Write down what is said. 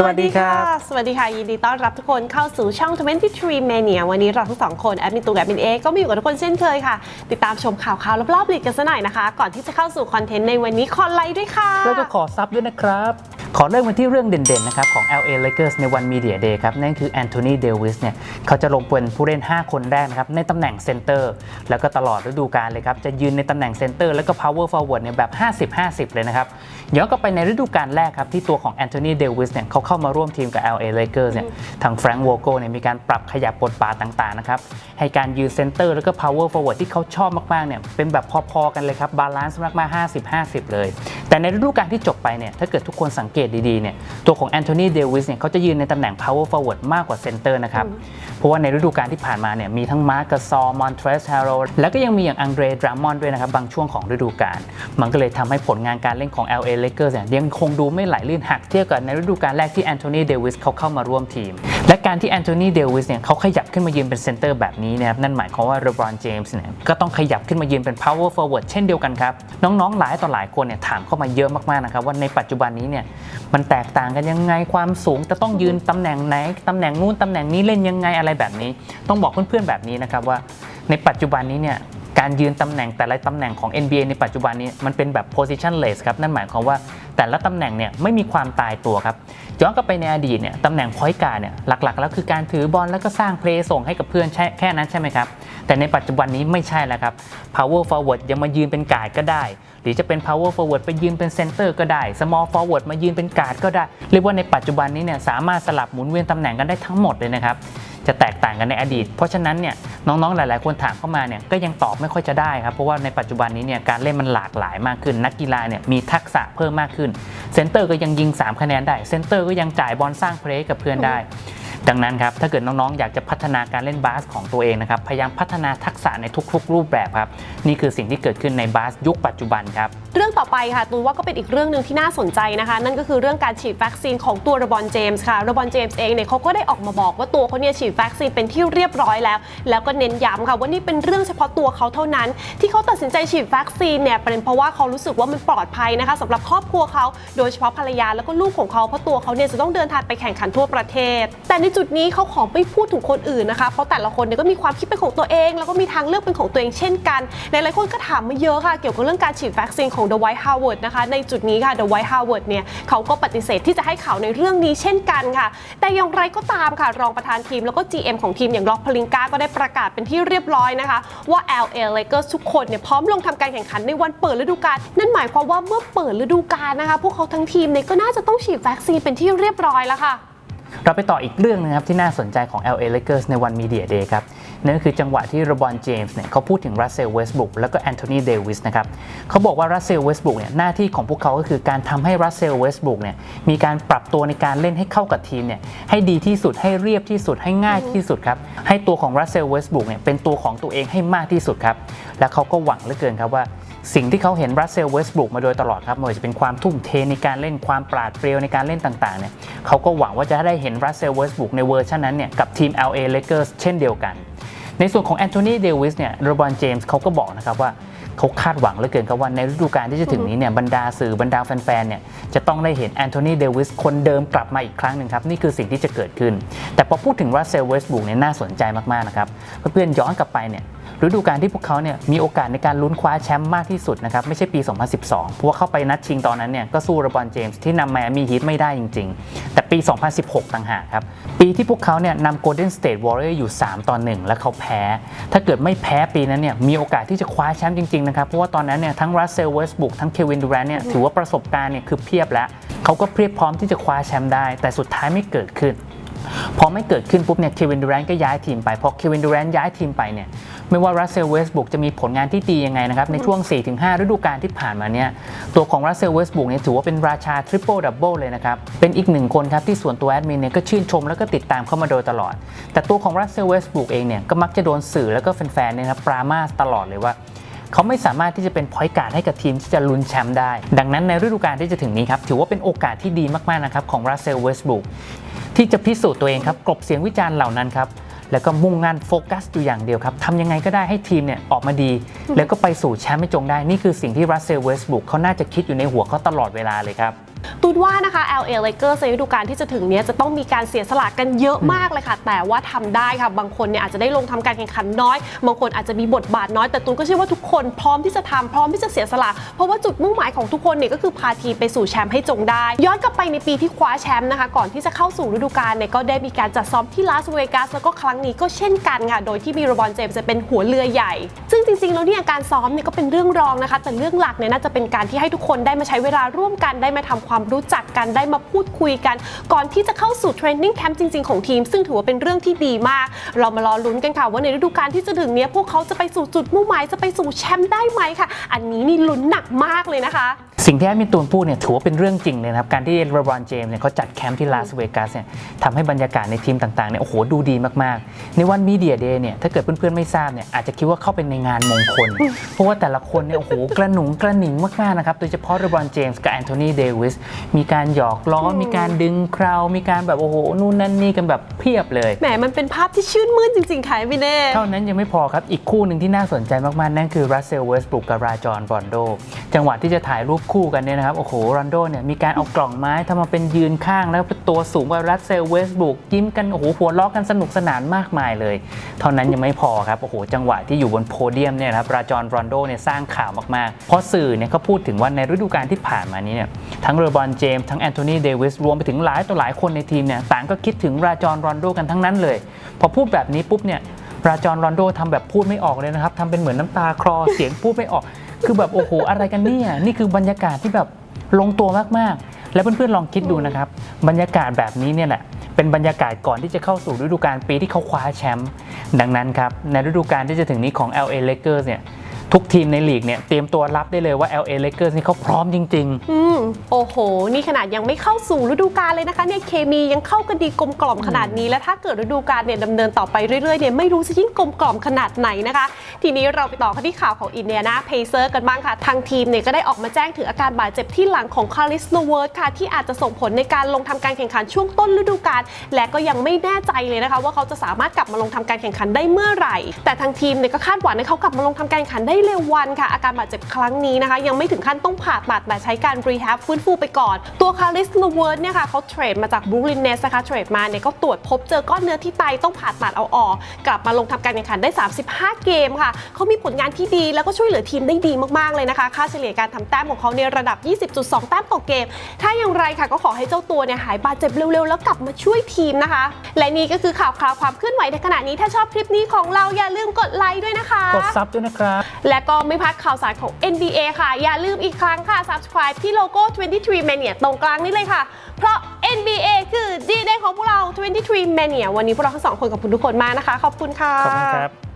สวัสดีครับ สวัสดีค่ะ ยินดีต้อนรับทุกคนเข้าสู่ช่อง 23 Mania วันนี้เราทั้งสองคนแอดมินตูกับแอดมินเอก็มาอยู่กับทุกคนเช่นเคยค่ะ ติดตามชมข่าวข่าวรอบๆลีกกันสักหน่อยนะคะ ก่อนที่จะเข้าสู่คอนเทนต์ในวันนี้ขอไลค์ด้วยค่ะ แล้วก็ขอซับด้วยนะครับ ขอเริ่มกันที่เรื่องเด่นๆนะครับของ LA Lakers ในวัน Media Day ครับนั่นคือแอนโทนีเดวิสเนี่ยเขาจะลงเป็นผู้เล่น 5 คนแรกนะครับในตำแหน่งเซนเตอร์แล้วก็ตลอดฤดูกาลเลยครับจะยืนในตำแหน่งเซนเตอร์แล้วก็ power forward เนี่ยแบบ 50-50 เลยนะครับย้อนกลับไปในฤดูกาลแรกครับที่ตัวของแอนโทนีเดวิสเนี่ยเขาเข้ามาร่วมทีมกับ LA Lakers เนี่ยทางแฟรงค์วอโกเนี่ยมีการปรับขยับบทบาทต่างๆนะครับให้การยืนเซนเตอร์แล้วก็ power forward ที่เขาชอบมากๆเนี่ยเป็นแบบพอๆกันเลยครับบาลานซ์มากๆ50-50 เลย แต่ในฤดูกาลที่จบไปเนี่ยถ้าเกิดทุกคนสังเกตดีๆเนี่ยตัวของแอนโทนีเดวิสเนี่ยเขาจะยืนในตำแหน่ง power forward มากกว่าเซนเตอร์นะครับ เพราะว่าในฤดูกาลที่ผ่านมาเนี่ยมีทั้งมาร์กซอมอนเทรสฮาโรแล้วก็ยังมีอย่างอังเดรดรามอนด้วยนะครับ บางช่วงของฤดูกาลมันก็เลยทำให้ผลงานการเล่นของ LA Lakers เนี่ยยังคงดูไม่ไหลลื่นหักเทียบกับในฤดูกาลแรกที่แอนโทนีเดวิสเขาเข้ามาร่วมทีม และการที่แอนโทนีเดวิสเนี่ยเขาขยับขึ้นมายืนเป็นเซนเตอร์แบบนี้นะครับนั่นหมายความว่าเรบรอนเจมส์เนี่ยก็ต้องขยับขึ้นมายืนเป็น power forward เช่นเดียวกันครับน้องๆหลายต่อหลายคนเนี่ยถามเข้ามาเยอะมากๆนะครับว่าในปัจจุบันนี้เนี่ยมันแตกต่างกันยังไงความสูงจะต้องยืนตำแหน่งไหนตำแหน่งนู้นตำแหน่งนี้เล่นยังไงอะไรแบบนี้ ต้องบอกเพื่อนๆแบบนี้นะครับว่า ในปัจจุบันนี้เนี่ยการยืนตำแหน่งแต่ละตำแหน่งของ NBA ในปัจจุบันนี้มันเป็นแบบ positionless ครับ นั่นหมายความว่าแต่ละตำแหน่งเนี่ยไม่มีความตายตัวครับย้อนกลับไปในอดีตเนี่ยตำแหน่ง point guard เนี่ยหลักๆ แล้วคือการถือบอลแล้วก็สร้างเพลย์ส่งให้กับเพื่อนแค่แค่นั้นใช่ไหมครับ แต่ในปัจจุบันนี้ไม่ใช่แล้วครับ power forward ยังมายืนเป็นการ์ดก็ได้ หรือจะเป็น power forward ไปยืนเป็นเซนเตอร์ก็ได้ small forward มายืนเป็นการ์ดก็ได้ เรียกว่าในปัจจุบันนี้เนี่ยสามารถสลับหมุนเวียนตำแหน่งกันได้ทั้งหมดเลยนะครับจะแตกต่างกันในอดีต เพราะฉะนั้นเนี่ยน้องๆ หลายๆ คนถามเข้ามาเนี่ยก็ยังตอบไม่ค่อยจะได้ครับ เพราะว่าในปัจจุบันนี้เนี่ยการเล่นมันหลากหลายมากขึ้น นักกีฬาเนี่ยมีทักษะเพิ่มมากขึ้น เซนเตอร์ก็ยังยิง 3 คะแนนได้ เซนเตอร์ก็ยังจ่ายบอลสร้างเพลย์กับเพื่อนได้ ดังนั้นครับถ้าเกิดน้องๆ อยากจะพัฒนาการเล่นบาสของตัวเองนะครับพยายามพัฒนาทักษะในทุกๆ รูปแบบครับนี่คือสิ่งที่เกิดขึ้นในบาสยุคปัจจุบันครับเรื่องต่อไปค่ะตูนว่าก็เป็นอีกเรื่องหนึ่งที่น่าสนใจนะคะ นั่นก็คือเรื่องการฉีดวัคซีนของตัวระบอนเจมส์ค่ะระบอนเจมส์เองเนี่ยเขาก็ได้ออกมาบอกว่าตัวเขาเนี่ยฉีดวัคซีนเป็นที่เรียบร้อยแล้ว แล้วก็เน้นย้ำค่ะว่านี่เป็นเรื่องเฉพาะตัวเขาเท่านั้น ที่เขาตัดสินใจฉีดวัคซีนเนี่ยเป็นเพราะว่าเขารู้สึกว่ามันปลอดภัยนะคะสำหรับครอบครัวเขาโดยเฉพาะภรรยาแล้วก็ลูกของเขาเพราะตัวเขาเนี่ยจะต้องเดินทางไปแข่งขันทั่วประเทศ แต่ในจุดนี้เขาขอไม่พูดถึงคนอื่นนะคะเพราะแต่ละคนเนี่ยก็มีความคิดเป็นของตัวเอง แล้วก็มีทางเลือกเป็นของตัวเองเช่นกันหลายๆคนก็ถามมาเยอะค่ะเกี่ยวกับเรื่องการฉีดวัคซีนของ The White Howard นะคะในจุดนี้ค่ะ The White Howard เนี่ยเขาก็ปฏิเสธที่จะให้ข่าวในเรื่องนี้เช่นกันค่ะ แต่อย่างไรก็ตามค่ะ รองประธานทีมแล้วก็ GM ของทีมอย่างล็อกพลิงกาก็ได้ประกาศเป็นที่เรียบร้อยนะคะ ว่า LA Lakers ทุกคนเนี่ยพร้อมลงทำการแข่งขันในวันเปิดฤดูกาลนั่นหมายความว่าเมื่อเปิดฤดูกาลนะคะ พวกเขาทั้งทีมเนี่ยก็น่าจะต้องฉีดวัคซีนเป็นที่เรียบร้อยแล้วค่ะเราไปต่ออีกเรื่องหนึงครับที่น่าสนใจของ LA Lakers ในวัน Media Day ครับ นั่นคือจังหวะที่รบอนเจมส์เนี่ยเขาพูดถึงรัสเซลเวสบุกแล้วก็แอนโทนีเดวิสนะครับเขาบอกว่ารัสเซลเวสบุกเนี่ยหน้าที่ของพวกเขาก็คือการทำให้รัสเซลเวสบุกเนี่ยมีการปรับตัวในการเล่นให้เข้ากับทีมเนี่ยให้ดีที่สุดให้เรียบที่สุดให้ง่ายที่สุดครับให้ตัวของรัสเซลเวสบุกเนี่ยเป็นตัวของตัวเองให้มากที่สุดครับและเขาก็หวังเหลือเกินครับว่าสิ่งที่เขาเห็นรัสเซลเวสบุกมาโดยตลอดครับไม่ว่าจะเป็นความทุ่มเทในการเล่นความปราดเปรียวในการเล่นต่างๆเนี่ยเขาก็หวังว่าจะได้เห็นรัสเซลเวสบุกในเวอร์ชันนั้นเนี่ยกับทีม LA Lakers เช่นเดียวกัน ในส่วนของแอนโทนีเดวิสเนี่ยโรบอนเจมส์เขาก็บอกนะครับว่าเขาคาดหวังเหลือเกินครับว่าในฤดูกาลที่จะถึงนี้เนี่ยบรรดาสื่อบรรดาแฟนๆเนี่ยจะต้องได้เห็นแอนโทนีเดวิสคนเดิมกลับมาอีกครั้งหนึ่งครับ นี่คือสิ่งที่จะเกิดขึ้น แต่พอพูดถึงว่าเซลเวสบุกเนี่ยน่าสนใจมากๆนะครับเพื่อนๆย้อนกลับไปเนี่ย ฤดูกาลที่พวกเขาเนี่ยมีโอกาสในการลุ้นคว้าแชมป์มากที่สุดนะครับไม่ใช่ปี 2012 เพราะว่าเข้าไปนัดชิงตอนนั้นเนี่ยก็สู้ระบอนเจมส์ที่นำไมอามี่ฮีทไม่ได้จริง ๆ แต่ปี 2016 ต่างหากครับ ปีที่พวกเขาเนี่ยนำ Golden State Warrior อยู่ 3 ต่อ 1 แล้วเขาแพ้ ถ้าเกิดไม่แพ้ปีนั้นเนี่ยมีโอกาสที่จะคว้าแชมป์จริง ๆ นะครับ เพราะว่าตอนนั้นเนี่ยทั้งรัสเซลเวสบุกทั้งเควินดูแรนเนี่ยถือว่าประสบการณ์เนี่ยคือเพียบแล้วเขาก็เพียบพร้อมที่จะคว้าแชมป์ได้ แต่สุดท้ายไม่เกิดขึ้นพอไม่เกิดขึ้นปุ๊บเนี่ยเควินดูแรนก็ย้ายทีมไปพอเควินดูแรนย้ายทีมไปเนี่ย ไม่ว่ารัสเซลเวสบุกจะมีผลงานที่ดียังไงนะครับในช่วง 4-5 ฤดูกาลที่ผ่านมาเนี่ยตัวของรัสเซลเวสบุกเนี่ยถือว่าเป็นราชาทริปเปิลดับเบิลเลยนะครับ เป็นอีกหนึ่งคนครับที่ส่วนตัวแอดมินเนี่ยก็ชื่นชมแล้วก็ติดตามเข้ามาโดยตลอด แต่ตัวของรัสเซลเวสบุกเองเนี่ยก็มักจะโดนสื่อแล้วก็แฟนๆเนี่ยนะครับปรามาสตลอดเลยว่าเขาไม่สามารถที่จะเป็นพอยการ์ดให้กับทีมที่จะลุ้นแชมป์ได้ ดังนั้นในฤดูกาลที่จะถึงนี้ครับ ถือว่าเป็นโอกาสที่ดีมากๆนะครับของรัสเซลเวสบุกที่จะพิสูจน์ตัวเองครับกลบเสียงวิจารณ์เหล่านั้นครับ แล้วก็มุ่งงานโฟกัสอยู่อย่างเดียวครับทำยังไงก็ได้ให้ทีมเนี่ยออกมาดี แล้วก็ไปสู่แชมป์ให้จงได้ นี่คือสิ่งที่รัสเซลเวสบุกเขาน่าจะคิดอยู่ในหัวเขาตลอดเวลาเลยครับ ตูนว่านะคะ LA Lakers ในฤดูกาลที่จะถึงนี้จะต้องมีการเสียสละกันเยอะมากเลยค่ะ แต่ว่าทำได้ค่ะ บางคนเนี่ยอาจจะได้ลงทำการแข่งขันน้อย บางคนอาจจะมีบทบาทน้อย แต่ตูนก็เชื่อว่าทุกคนพร้อมที่จะทำพร้อมที่จะเสียสละ เพราะว่าจุดมุ่งหมายของทุกคนเนี่ยก็คือพาทีมไปสู่แชมป์ให้จงได้ ย้อนกลับไปในปีที่คว้าแชมป์นะคะ ก่อนที่จะเข้าสู่ฤดูกาลเนี่ยก็ได้มีการจัดซ้อมที่ลาสเวกัสแล้วก็ครั้งนี้ก็เช่นกันค่ะ โดยที่มีโรบอนเจมส์จะเป็นหัวเรือใหญ่ ซึ่งจริงๆแล้วเนี่ยการซ้อมเนี่ยก็เป็นเรื่องรองนะคะ แต่เรื่องหลักเนี่ยน่าจะเป็นการที่ให้ทุกคนได้มาใช้เวลาร่วมกันได้มาทำความรู้จักกันได้มาพูดคุยกัน ก่อนที่จะเข้าสู่เทรนนิ่งแคมป์จริง ๆ ของทีม ซึ่งถือว่าเป็นเรื่องที่ดีมาก เรามารอลุ้นกันค่ะ ว่าในฤดูกาลที่จะถึงนี้พวกเขาจะไปสู่จุดมุ่งหมายจะไปสู่แชมป์ได้ไหมค่ะ อันนี้นี่ลุ้นหนักมากเลยนะคะ สิ่งที่แอดมินตูนพูดเนี่ยถือว่าเป็นเรื่องจริงเลยนะครับ การที่เรบรอนเจมส์เนี่ยเขาจัดแคมป์ที่ลาสเวกัสเนี่ยทำให้บรรยากาศในทีมต่างๆเนี่ยโอ้โหดูดีมากๆ ในวันมีเดียเดย์เนี่ยถ้าเกิดเพื่อนๆไม่ทราบเนี่ยอาจจะคิดว่าเข้าเป็นในงานมงคล เพราะว่าแต่ละคนเนี่ยโอ้โหกระหนุงกระหนิงมากๆนะครับ โดยเฉพาะเรบรอนเจมส์กับแอนโทนีเดวิสมีการหยอกล้อมีการดึงเคราว มีการแบบโอ้โหนู่นนั่นนี่กันแบบเพียบเลยแหมมันเป็นภาพที่ชื่นมื่นจริงๆค่ะพี่เน่เท่านั้นยังไม่พอครับอีกคู่หนึ่งที่น่าสนใจมากๆนั่นคือรัสเซลเวสบรุกกับราจอนรอนโดจังหวะที่จะถ่ายรูปคู่กันเนี่ยนะครับ โอ้โหรอนโดเนี่ยมีการเอากล่องไม้ทำมาเป็นยืนข้างแล้วเป็นตัวสูงกว่ารัสเซลเวสบุกยิ้มกัน โอ้โหหัวล้อกันสนุกสนานมากมายเลย เท่านั้นยังไม่พอครับ โอ้โห จังหวะที่อยู่บนโพเดียมเนี่ยนะครับราจอนรอนโดเนี่ยสร้างข่าวมากๆ เพราะสื่อเนี่ยเขาพูดถึงว่าในฤดูกาลที่ผ่านมานี้เนี่ยทั้งเรบอนเจมส์ทั้งแอนโทนีเดวิสรวมไปถึงหลายต่อหลายคนในทีมเนี่ยต่างก็คิดถึงราจอนรอนโดกันทั้งนั้นเลย พอพูดแบบนี้ปุ๊บเนี่ยราจอนรอนโดทำแบบพูดไม่ออกเลยนะครับทำเป็นเหมือนน้ำตาคลอเสียงพูดไม่ออก คือแบบโอ้โหอะไรกันเนี่ยนี่คือบรรยากาศที่แบบลงตัวมากๆ แล้วเพื่อนๆลองคิดดูนะครับ บรรยากาศแบบนี้เนี่ยแหละเป็นบรรยากาศก่อนที่จะเข้าสู่ฤดูกาลปีที่เขาคว้าแชมป์ดังนั้นครับในฤดูกาลที่จะถึงนี้ของ LA Lakers เนี่ย ทุกทีมในลีกเนี่ยเตรียมตัวรับได้เลยว่า LA Lakers นี่เขาพร้อมจริง ๆ อืมโอ้โห นี่ขนาดยังไม่เข้าสู่ฤดูกาลเลยนะคะเนี่ยเคมียังเข้ากันดีกลมกล่อมขนาดนี้ และถ้าเกิดฤดูกาลเนี่ยดำเนินต่อไปเรื่อยๆเนี่ยไม่รู้จะยิ่งกลมกล่อมขนาดไหนนะคะ ทีนี้เราไปต่อกันที่ข่าวของอินเดียนาเพเซอร์กันบ้างค่ะ ทางทีมเนี่ยก็ได้ออกมาแจ้งถึงอาการบาดเจ็บที่หลังของคาริสโนเวิร์ดค่ะที่อาจจะส่งผลในการลงทำการแข่งขันช่วงต้นฤดูกาลและก็ยังไม่แน่ใจเลยนะคะ ว่าเขาจะสามารถกลับมาลงทำการแข่งขันได้เมื่อไหร่ แต่ทางทีมเนี่ยก็คาดหวังให้เขากลับมาลงทำการแข่งขันได้เร็ววันค่ะ อาการบาดเจ็บครั้งนี้นะคะ ยังไม่ถึงขั้นต้องผ่าตัดแต่ใช้การรีแฮบฟื้นฟูไปก่อน ตัวคาริสโนเวิร์ดเนี่ยค่ะเขาเทรดมาจากบรูคลินเนสนะคะเทรดมาเนี่ยก็ตรวจพบเจอก้อนเนื้อที่ไตต้องผ่าตัดเอาออก กลับมาลงทำการแข่งขันได้ 35 เกมค่ะเขามีผลงานที่ดีแล้วก็ช่วยเหลือทีมได้ดีมากๆเลยนะคะ ค่าเฉลี่ยการทำแต้มของเขาในระดับ 20.2 แต้มต่อเกม ถ้าอย่างไรค่ะก็ขอให้เจ้าตัวเนี่ยหายบาดเจ็บเร็วๆ แล้วกลับมาช่วยทีมนะคะ และนี่ก็คือข่าวคราวความเคลื่อนไหวในขณะนี้ถ้าชอบคลิปนี้ของเราอย่าลืมกดไลค์ด้วยนะคะ กดซับด้วยนะครับและก็ไม่พลาดข่าวสารของ NBA ค่ะ อย่าลืมอีกครั้งค่ะ subscribe ที่โลโก้ 23 Mania ตรงกลางนี้เลยค่ะ เพราะ NBA คือดีเดของพวกเรา 23 Mania วันนี้พวกเราทั้งสองคนขอบคุณทุกคนมากนะคะ ขอบคุณค่ะ ขอบคุณครับ